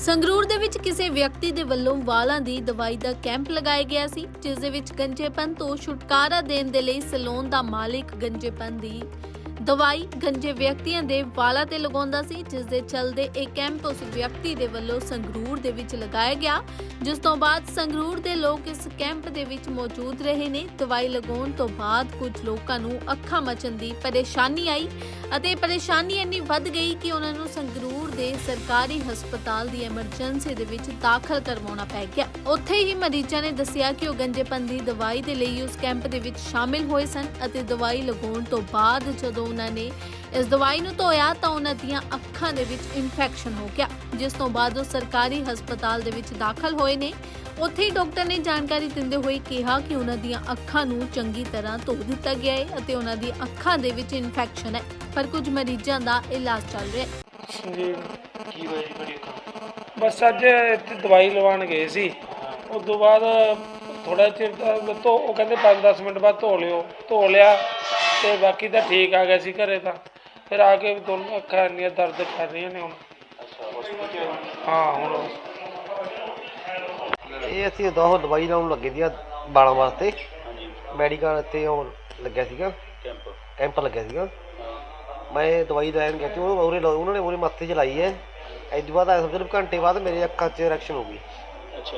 ਸੰਗਰੂਰ ਦੇ ਵਿੱਚ ਕਿਸੇ ਵਿਅਕਤੀ ਦੇ ਵੱਲੋਂ ਵਾਲਾਂ ਦੀ ਦਵਾਈ ਦਾ ਕੈਂਪ ਲਗਾਇਆ ਗਿਆ ਸੀ, ਜਿਸ ਦੇ ਵਿੱਚ ਗੰਜੇਪਨ ਤੋਂ ਛੁਟਕਾਰਾ ਦੇਣ ਦੇ ਲਈ ਸੈਲੂਨ ਦਾ ਮਾਲਿਕ ਗੰਜੇਪਨ ਦੀ ਦਵਾਈ ਗੰਜੇ ਵਿਅਕਤੀਆਂ ਦੇ ਵਾਲਾਂ ਤੇ ਲਗਾਉਂਦਾ ਸੀ, ਜਿਸ ਦੇ ਚਲਦੇ ਇਹ ਕੈਂਪ ਉਸ ਵਿਅਕਤੀ ਦੇ ਵੱਲੋਂ ਸੰਗਰੂਰ ਦੇ ਵਿੱਚ ਲਗਾਇਆ ਗਿਆ, ਜਿਸ ਤੋਂ ਬਾਅਦ ਸੰਗਰੂਰ ਦੇ ਲੋਕ ਇਸ ਕੈਂਪ ਦੇ ਵਿੱਚ ਮੌਜੂਦ ਰਹੇ ਨੇ। ਦਵਾਈ ਲਗਾਉਣ ਤੋਂ ਬਾਅਦ ਕੁਝ ਲੋਕਾਂ ਨੂੰ ਅੱਖਾਂ ਮਚਣ ਦੀ ਪਰੇਸ਼ਾਨੀ ਆਈ ਅਤੇ ਪਰੇਸ਼ਾਨੀ ਇੰਨੀ ਵੱਧ ਗਈ ਕਿ ਉਹਨਾਂ ਨੂੰ ਸੰਗਰੂਰ ਦੇ ਸਰਕਾਰੀ ਹਸਪਤਾਲ ਦੀ ਐਮਰਜੈਂਸੀ ਦੇ ਵਿੱਚ ਦਾਖਲ ਕਰਵਾਉਣਾ ਪੈ ਗਿਆ। ਉੱਥੇ ਹੀ ਮਰੀਜ਼ਾਂ ਨੇ ਦੱਸਿਆ ਕਿ ਉਹ ਗੰਜੇਪਨ ਦੀ ਦਵਾਈ ਦੇ ਲਈ ਉਸ ਕੈਂਪ ਦੇ ਵਿੱਚ ਸ਼ਾਮਿਲ ਹੋਏ ਸਨ ਅਤੇ ਦਵਾਈ ਲਗਾਉਣ ਤੋਂ ਬਾਅਦ ਜਦੋਂ ਉਹਨਾਂ ਨੇ ਇਸ ਦਵਾਈ ਨੂੰ ਧੋਇਆ ਤਾਂ ਉਹਨਾਂ ਦੀਆਂ ਅੱਖਾਂ ਦੇ ਵਿੱਚ ਇਨਫੈਕਸ਼ਨ ਹੋ ਗਿਆ, ਜਿਸ ਤੋਂ ਬਾਅਦ ਉਹ ਸਰਕਾਰੀ ਹਸਪਤਾਲ ਦੇ ਵਿੱਚ ਦਾਖਲ ਹੋਏ ਨੇ। ਉੱਥੇ ਹੀ ਡਾਕਟਰ ਨੇ ਜਾਣਕਾਰੀ ਦਿੰਦੇ ਹੋਏ ਕਿਹਾ ਕਿ ਉਹਨਾਂ ਦੀਆਂ ਅੱਖਾਂ ਨੂੰ ਚੰਗੀ ਤਰ੍ਹਾਂ ਧੋ ਦਿੱਤਾ ਗਿਆ ਹੈ ਅਤੇ ਉਹਨਾਂ ਦੀ ਅੱਖਾਂ ਦੇ ਵਿੱਚ ਇਨਫੈਕਸ਼ਨ ਹੈ, ਪਰ ਕੁਝ ਮਰੀਜ਼ਾਂ ਦਾ ਇਲਾਜ ਚੱਲ ਰਿਹਾ ਹੈ। ਕੀ ਹੋਇਆ ਜੀ ਬਸ ਅੱਜ ਇੱਥੇ ਦਵਾਈ ਲਵਾਉਣ ਗਏ ਸੀ। ਉਸ ਤੋਂ ਬਾਅਦ ਥੋੜਾ ਚਿਰ ਤਾਂ ਧੋ ਉਹ ਕਹਿੰਦੇ 5-10 ਮਿੰਟ ਬਾਅਦ ਧੋ ਲਿਓ। ਧੋ ਲਿਆ ਤੇ ਬਾਕੀ ਤਾਂ ਠੀਕ ਆ ਗਿਆ ਸੀ ਘਰੇ ਤਾਂ। ਫਿਰ ਆ ਕੇ ਦੋਨੋਂ ਅੱਖਾਂ ਇੰਨੀਆਂ ਦਰਦ ਕਰ ਰਹੀਆਂ ਨੇ ਹੁਣ? ਹਾਂ ਹੁਣ ਇਹ ਅਸੀਂ ਦੋ ਦਵਾਈ ਲਾਉਣ ਲੱਗੇ ਸੀ ਬਾਲਾਂ ਵਾਸਤੇ। ਹਾਂਜੀ। ਮੈਡੀਕਲ ਤੇ ਉਹ ਲੱਗਿਆ ਸੀਗਾ। ਕੈਂਪ। ਕੈਂਪ ਲੱਗਿਆ ਸੀਗਾ। ਮੈਂ ਦਵਾਈ ਲੈਣ ਗਿਆ ਸੀ ਉਹ ਉਹਨੇ ਲਾ- ਉਹਨਾਂ ਨੇ ਉਹਨੇ ਮੱਥੇ 'ਚ ਲਾਈ ਹੈ। ਇਸ ਤੋਂ ਬਾਅਦ ਆਇਆ ਸਮਝ ਵੀ ਘੰਟੇ ਬਾਅਦ ਮੇਰੇ ਅੱਖਾਂ 'ਚ ਰਿਐਕਸ਼ਨ ਹੋ ਗਈ। ਅੱਛਾ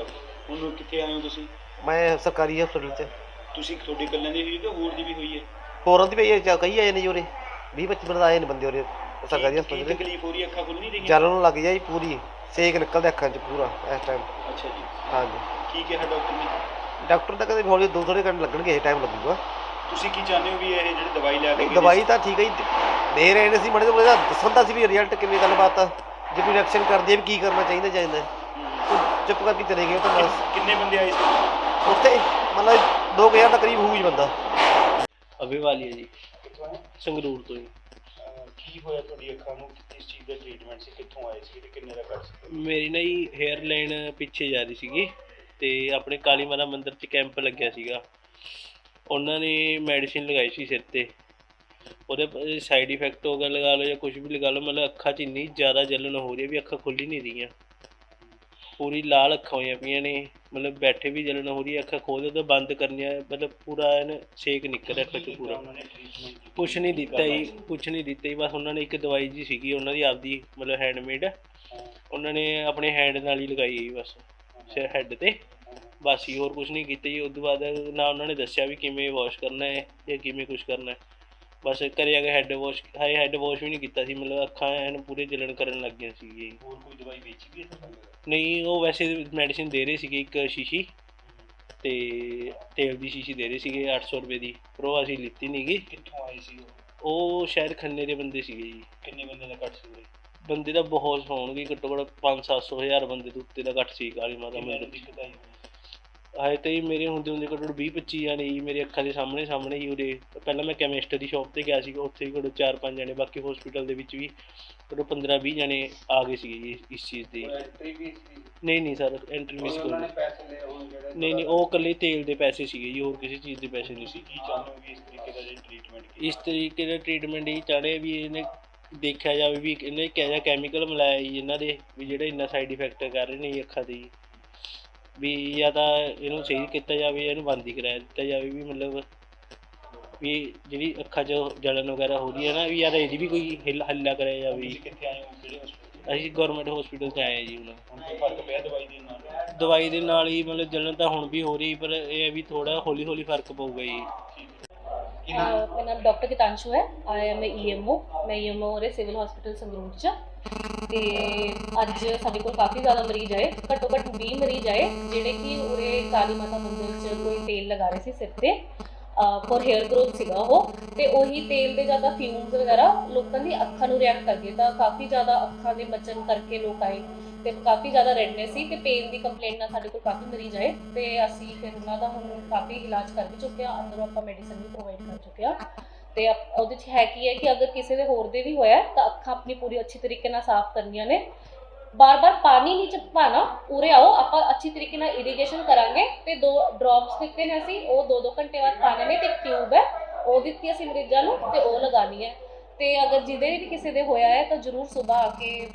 ਹੁਣ ਕਿੱਥੇ ਆਏ ਹੋ ਤੁਸੀਂ? ਮੈਂ ਸਰਕਾਰੀ ਹਸਪਤਾਲ 'ਚ। ਤੁਸੀਂ ਤੁਹਾਡੇ ਇਕੱਲਿਆਂ ਦੀ ਹੋਈ ਕਿ ਹੋਰ ਦੀ ਵੀ ਹੋਈ ਹੈ? ਹੋਰਾਂ ਦੀ ਪਈ ਹੈ ਕਈ ਆਏ ਨੇ ਜੀ ਉਰੇ। 20 25 ਬੰਦੇ ਆਏ ਨੇ ਬੰਦੇ ਉਰੇ ਸਰਕਾਰੀ ਹਸਪਤਾਲ 'ਚ। ਤਕਲੀਫ ਹੋ ਰਹੀ ਹੈ ਅੱਖਾਂ ਖੁੱਲ ਨਹੀਂ ਰਹੀਆਂ? ਚੱਲਣ ਲੱਗ ਜਾਈ ਪੂਰੀ ਸੇਕ ਨਿਕਲਦਾ ਅੱਖਾਂ 'ਚ ਪੂਰਾ ਇਸ ਟਾਈਮ ਅੱਛਾ ਜੀ। ਹਾਂਜੀ। ਕੀ ਕਿਹਾ ਡਾਕਟਰ ਨੇ? ਡਾਕਟਰ ਤਾਂ ਕਹਿੰਦੇ ਵੀ ਹੌਲੀ ਦੋ ਥੋੜੇ ਘੰਟੇ ਲੱਗਣਗੇ ਟਾਈਮ ਲੱਗੂਗਾ। ਤੁਸੀਂ ਕੀ ਚਾਹੁੰਦੇ ਹੋ ਵੀ ਇਹ ਜਿਹੜੀ ਦਵਾਈ ਲੈ ਕੇ ਨਹੀਂ ਗਏ ਦਵਾਈ ਤਾਂ ਠੀਕ ਹੈ ਜੀ। ਦੇ ਰਹੇ ਨੇ ਸੀ ਮੜੇ ਤੋਂ ਮੜੇ ਦੱਸਣ ਤਾਂ ਸੀ ਵੀ ਰਿਜ਼ਲਟ ਕਿਵੇਂ ਗੱਲਬਾਤ ਆ। ਜੇ ਕੋਈ ਰਿਐਕਸ਼ਨ ਕਰਦੀ ਹੈ ਵੀ ਕੀ ਕਰਨਾ ਚਾਹੀਦਾ ਚਾਹੀਦਾ ਉਹ ਚੁੱਪ ਕਰਕੇ ਚਲੇ ਗਏ ਉਹ ਤਾਂ ਬਸ। ਕਿੰਨੇ ਬੰਦੇ ਆਏ ਸੀ? ਉੱਥੇ ਮਤਲਬ 2000 ਦਾ ਕਰੀਬ ਹੋਊ ਜੀ ਬੰਦਾ। ਅਭੀ ਵਾਲੀ ਹੈ ਜੀ। ਸੰਗਰੂਰ ਤੋਂ ਹੀ ਅਹ, ਕੀ ਹੋਇਆ ਤੁਹਾਡੀ ਅੱਖਾਂ ਨੂੰ? ਕਿਸ ਚੀਜ਼ ਦਾ ਟ੍ਰੀਟਮੈਂਟ ਸੀ? ਕਿੱਥੋਂ ਆਏ ਸੀ? ਤੇ ਕਿੰਨੇ ਦਾ ਕਰ ਸੀ? ਮੇਰੀ ਨਾ ਹੀ ਹੇਅਰ ਲਾਈਨ ਪਿੱਛੇ ਜਾ ਰਹੀ ਸੀਗੀ ਤੇ ਆਪਣੇ ਕਾਲੀ ਮਾਤਾ ਮੰਦਿਰ 'ਚ ਕੈਂਪ ਲੱਗਿਆ ਸੀਗਾ। ਉਹਨਾਂ ਨੇ ਮੈਡੀਸਿਨ ਲਗਾਈ ਸੀ ਸਿਰ ਤੇ। ਉਹਦੇ ਸਾਈਡ ਇਫੈਕਟ ਹੋ ਗਿਆ ਲਗਾ ਲਓ ਜਾਂ ਕੁਝ ਵੀ ਲਗਾ ਲਓ, ਮਤਲਬ ਅੱਖਾਂ 'ਚ ਇੰਨੀ ਜ਼ਿਆਦਾ ਜਲਨ ਹੋ ਰਹੀ ਹੈ ਵੀ ਅੱਖਾਂ ਖੁੱਲ ਹੀ ਨਹੀਂ ਰਹੀਆਂ। ਪੂਰੀ ਲਾਲ ਅੱਖਾਂ ਹੋਈਆਂ ਪਈਆਂ ਨੇ, ਮਤਲਬ ਬੈਠੇ ਵੀ ਜਲਨ ਹੋ ਰਹੀ ਹੈ, ਅੱਖਾਂ ਖੋਲ੍ਹੋ ਤਾਂ ਬੰਦ ਕਰਨੀਆਂ, ਮਤਲਬ ਪੂਰਾ ਐਨ ਛੇਕ ਨਿਕਲ ਰਿਹਾ ਅੱਖਾਂ 'ਚ ਪੂਰਾ। ਉਹਨਾਂ ਕੁਛ ਨਹੀਂ ਦਿੱਤਾ ਜੀ ਕੁਛ ਨਹੀਂ ਦਿੱਤਾ ਜੀ ਬਸ ਉਹਨਾਂ ਨੇ ਇੱਕ ਦਵਾਈ ਜੀ ਸੀਗੀ, ਉਹਨਾਂ ਦੀ ਆਪਦੀ, ਮਤਲਬ ਹੈਂਡਮੇਡ ਉਹਨਾਂ ਨੇ ਆਪਣੇ ਹੈਂਡ ਨਾਲ ਹੀ ਲਗਾਈ ਜੀ ਬਸ, ਸਿਰ ਹੈਡ ਤੇ। ਬਸ ਹੀ ਹੋਰ ਕੁਛ ਨਹੀਂ ਕੀਤਾ ਜੀ। ਉਸ ਤੋਂ ਬਾਅਦ ਨਾ ਉਹਨਾਂ ਨੇ ਦੱਸਿਆ ਵੀ ਕਿਵੇਂ ਵਾਸ਼ ਕਰਨਾ ਹੈ ਜਾਂ ਕਿਵੇਂ ਕੁਛ ਕਰਨਾ ਹੈ। ਬਸ ਘਰੇ ਆ ਕੇ ਹੈਡ ਵਾਸ਼ ਹਾਏ ਹੈਡ ਵਾਸ਼ ਵੀ ਨਹੀਂ ਕੀਤਾ ਸੀ। ਮਤਲਬ ਅੱਖਾਂ ਐਨ ਪੂਰੇ ਜਲਣ ਕਰਨ ਲੱਗ ਗਈਆਂ ਸੀ ਜੀ। ਹੋਰ ਕੋਈ ਦਵਾਈ ਵੇਚੀ ਵੀ ਹੈ ਤੁਹਾਨੂੰ ਨਹੀਂ ਉਹ ਵੈਸੇ ਮੈਡੀਸਿਨ ਦੇ ਰਹੇ ਸੀਗੇ ਇੱਕ ਸ਼ੀਸ਼ੀ ਤੇ ਤੇਲ ਦੀ ਸ਼ੀਸ਼ੀ ਦੇ ਰਹੇ ਸੀਗੇ 800 ਰੁਪਏ ਦੀ। ਪਰ ਉਹ ਅਸੀਂ ਲਿੱਤੀ ਨਹੀਂ ਗੀ। ਕਿੱਥੋਂ ਆਏ ਸੀ ਉਹ? ਉਹ ਸ਼ਾਇਦ ਖੰਨੇ ਦੇ ਬੰਦੇ ਸੀਗੇ ਜੀ। ਕਿੰਨੇ ਬੰਦੇ ਦਾ ਕੱਟ ਸੀ ਉਰੇ? ਬੰਦੇ ਤਾਂ ਬਹੁਤ ਹੋਣਗੇ ਘੱਟੋ ਘੱਟ 5-700 ਹਜ਼ਾਰ ਬੰਦੇ ਦੇ ਉੱਤੇ ਦਾ ਘੱਟ ਸੀ ਕਾਲੀ ਮਾਤਾ ਕਿੰਨੇ ਮੰਦਿਰ ਨੂੰ ਦਿੱਕਤ ਆਈ ਆਏ ਤੇ ਜੀ ਮੇਰੇ ਹੁੰਦੇ ਹੁੰਦੇ ਘੱਟੋ ਘੱਟ 20-25 ਜਾਣੇ ਜੀ ਮੇਰੇ ਅੱਖਾਂ ਦੇ ਸਾਹਮਣੇ ਸਾਹਮਣੇ ਹੀ ਉਰੇ। ਪਹਿਲਾਂ ਮੈਂ ਕੈਮਿਸਟ ਦੀ ਸ਼ਾਪ ਤੇ ਗਿਆ ਸੀ ਉੱਥੇ ਵੀ ਘੱਟੋ 4-5 ਜਾਣੇ ਬਾਕੀ ਹਸਪੀਟਲ ਦੇ ਵਿੱਚ ਵੀ ਘੱਟੋ 15-20 ਜਾਣੇ ਆ ਗਏ ਸੀਗੇ ਜੀ ਇਸ ਚੀਜ਼ ਦੇ। ਨਹੀਂ ਨਹੀਂ ਸਰ ਐਂਟਰੀ ਮਿਸ ਕੋਈ ਨਹੀਂ ਨਹੀਂ ਨਹੀਂ ਉਹ ਇਕੱਲੇ ਤੇਲ ਦੇ ਪੈਸੇ ਸੀਗੇ ਜੀ ਹੋਰ ਕਿਸੇ ਚੀਜ਼ ਦੇ ਪੈਸੇ ਨਹੀਂ ਸੀ। ਕੀ ਚਾਹੁੰਦੇ ਹੋ ਇਸ ਤਰੀਕੇ ਦਾ ਜਿਹੜਾ ਟ੍ਰੀਟਮੈਂਟ ਇਸ ਤਰੀਕੇ ਦਾ ਟ੍ਰੀਟਮੈਂਟ ਇਹ ਚਾਹਣੇ ਵੀ ਇਹਨੇ ਦੇਖਿਆ ਜਾਵੇ ਵੀ ਇਹਨੇ ਕਿਹੋ ਜਿਹਾ ਕੈਮੀਕਲ ਮਿਲਾਇਆ ਜੀ ਇਹਨਾਂ ਦੇ ਵੀ ਜਿਹੜੇ ਇੰਨਾ ਸਾਈਡ ਇਫੈਕਟ ਕਰ ਰਹੇ ਨੇ ਜੀ ਅੱਖਾਂ ਦੇ ਜੀ। ਵੀ ਜਾਂ ਤਾਂ ਇਹਨੂੰ ਸਹੀ ਕੀਤਾ ਜਾਵੇ ਜਾਂ ਇਹਨੂੰ ਬੰਦ ਹੀ ਕਰਾਇਆ ਦਿੱਤਾ ਜਾਵੇ ਵੀ ਮਤਲਬ ਵੀ ਜਿਹੜੀ ਅੱਖਾਂ 'ਚ ਜਲਨ ਵਗੈਰਾ ਹੋ ਰਹੀ ਹੈ ਨਾ ਵੀ ਯਾਰ ਇਹਦੀ ਵੀ ਕੋਈ ਹਿੱਲ ਹੱਲਾ ਕਰਿਆ ਜਾਵੇ। ਜੀ। ਤੁਸੀਂ ਕਿੱਥੇ ਆਏ ਹੋ ਕਿਹੜੇ ਹਸਪੀਟਲ ਅਸੀਂ ਗਵਰਨਮੈਂਟ ਹਸਪੀਟਲ 'ਚ ਆਏ ਹਾਂ ਜੀ ਹੁਣ। ਹੁਣ ਕੋਈ ਫ਼ਰਕ ਪਿਆ ਦਵਾਈ ਦੇ ਨਾਲ? ਦਵਾਈ ਦੇ ਨਾਲ ਹੀ ਮਤਲਬ ਜਲਨ ਤਾਂ ਹੁਣ ਵੀ ਹੋ ਰਹੀ ਪਰ ਇਹ ਹੈ ਵੀ ਥੋੜਾ ਹੌਲੀ ਹੌਲੀ ਫ਼ਰਕ ਪਊਗਾ ਜੀ। ਅਹ ਮੇਰਾ ਨਾਮ ਡਾਕਟਰ ਕਿਤਾਂਸ਼ੂ ਹੈ। ਆਈ ਐਮ ਈਐਮਓ ਮੈਂ ਈਐਮਓ ਰੇ ਸਿਵਲ ਹਸਪੀਟਲ ਸੰਗਰੂਰ ਚ। ਤੇ ਅੱਜ ਸਾਡੇ ਕੋਲ ਕਾਫੀ ਜ਼ਿਆਦਾ ਮਰੀਜ਼ ਆਏ, ਘੱਟੋ ਘੱਟ 20 ਮਰੀਜ਼ ਆਏ, ਜਿਹੜੇ ਕਿ ਉਰੇ ਕਾਲੀ ਮਾਤਾ ਮੰਦਿਰ 'ਚ ਕੋਈ ਤੇਲ ਲਗਾ ਰਹੇ ਸੀ ਸਿਰ ਤੇ ਫॉर हेयर ग्रोथ ਸੀਗਾ ਉਹ, ਤੇ ਉਹੀ ਤੇਲ ਦੇ ਜ਼ਿਆਦਾ ਫਿਊਮਸ ਵਗੈਰਾ ਲੋਕਾਂ ਦੀ ਅੱਖਾਂ ਨੂੰ ਰਿਐਕਟ ਕਰਦੇ ਤਾਂ ਕਾਫੀ ਜ਼ਿਆਦਾ ਅੱਖਾਂ ਦੇ ਮਚਨ ਕਰਕੇ ਲੋਕ ਆਏ, ਤੇ ਕਾਫੀ ਜ਼ਿਆਦਾ ਰੈਡਨੈਸ ਸੀ, ਤੇ ਪੇਨ ਦੀ ਕੰਪਲੇਂਟ ਨਾਲ ਸਾਡੇ ਕੋਲ ਕਾਫੀ ਮਰੀਜ਼ ਆਏ, ਤੇ ਅਸੀਂ ਫਿਰ ਉਹਨਾਂ ਦਾ ਹੁਣ ਕਾਫੀ ਇਲਾਜ ਕਰ ਵੀ ਚੁੱਕੇ ਆ ਅੰਦਰੋਂ ਆਪਾਂ ਮੈਡੀਸਨ ਵੀ ਪ੍ਰੋਵਾਈਡ ਕਰ ਚੁੱਕੇ ਆ ਤੇ ਉਹਦੇ ਚ ਹੈ ਕੀ ਹੈ ਕਿ ਅਗਰ ਕਿਸੇ ਦੇ ਹੋਰ ਦੇ ਵੀ ਹੋਇਆ ਤਾਂ ਅੱਖਾਂ ਆਪਣੀ ਪੂਰੀ ਅੱਛੀ ਤਰੀਕੇ ਨਾਲ ਸਾਫ਼ ਕਰਨੀਆਂ ਨੇ। ਬਾਰ-ਬਾਰ ਪਾਣੀ ਨਹੀਂ ਚਪਾਣਾ ਉਰੇ ਆਓ, ਆਪਾਂ ਅੱਛੀ ਤਰੀਕੇ ਨਾਲ ਇਰੀਗੇਸ਼ਨ ਕਰਾਂਗੇ ਤੇ ਦੋ ਡ੍ਰੌਪਸ ਦਿੱਤੇ ਨੇ ਅਸੀਂ, ਉਹ 2-2 ਘੰਟੇ ਬਾਅਦ ਪਾਣੇ ਨੇ ਤੇ ਟਿਊਬ ਹੈ, ਉਹ ਦਿੱਤੀ ਅਸੀਂ ਮਰੀਜ਼ਾਂ ਨੂੰ ਤੇ ਉਹ ਲਗਾਣੀ ਹੈ। ਤੇ ਅਗਰ ਜਿਹਦੇ ਵੀ ਕਿਸੇ ਦੇ ਹੋਇਆ ਹੈ, ਤਾਂ ਜਰੂਰ ਸਵੇਰ ਆ ਕੇ